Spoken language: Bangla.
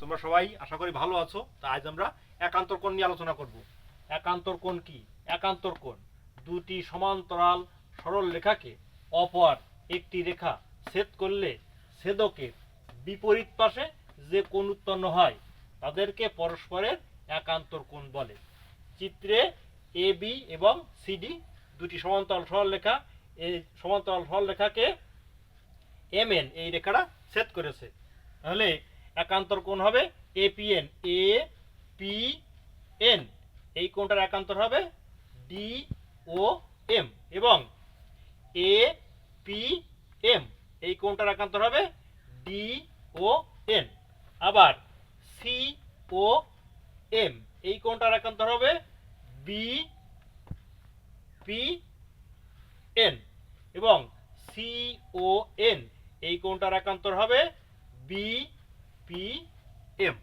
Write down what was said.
তোমরা সবাই আশা করি ভালো আছো। তা আজ আমরা একান্তর কোণ নিয়ে আলোচনা করব। একান্তর কোণ কি? একান্তর কোণ দুটি সমান্তরাল সরল রেখাকে অপর একটি রেখা ছেদ করলে ছেদকের বিপরীত পাশে যে কোণ উৎপন্ন হয়, তাদেরকে পরস্পরের একান্তর কোণ বলে। চিত্রে এ বি এবং সিডি দুটি সমান্তরাল সরল রেখা, এই সমান্তরাল সরল রেখাকে এম এন এই রেখাটা ছেদ করেছে। তাহলে একান্তর কোণ হবে এপিএন এ পি এন এই কোণটার একান্তর হবে ডি ও এম এবং এ পি এম এই কোণটার একান্তর হবে ডি ও এন আবার সি ও এম এই কোণটার একান্তর হবে বি পি এন এবং সি ও এন এই কোণটার একান্তর হবে বি পি এম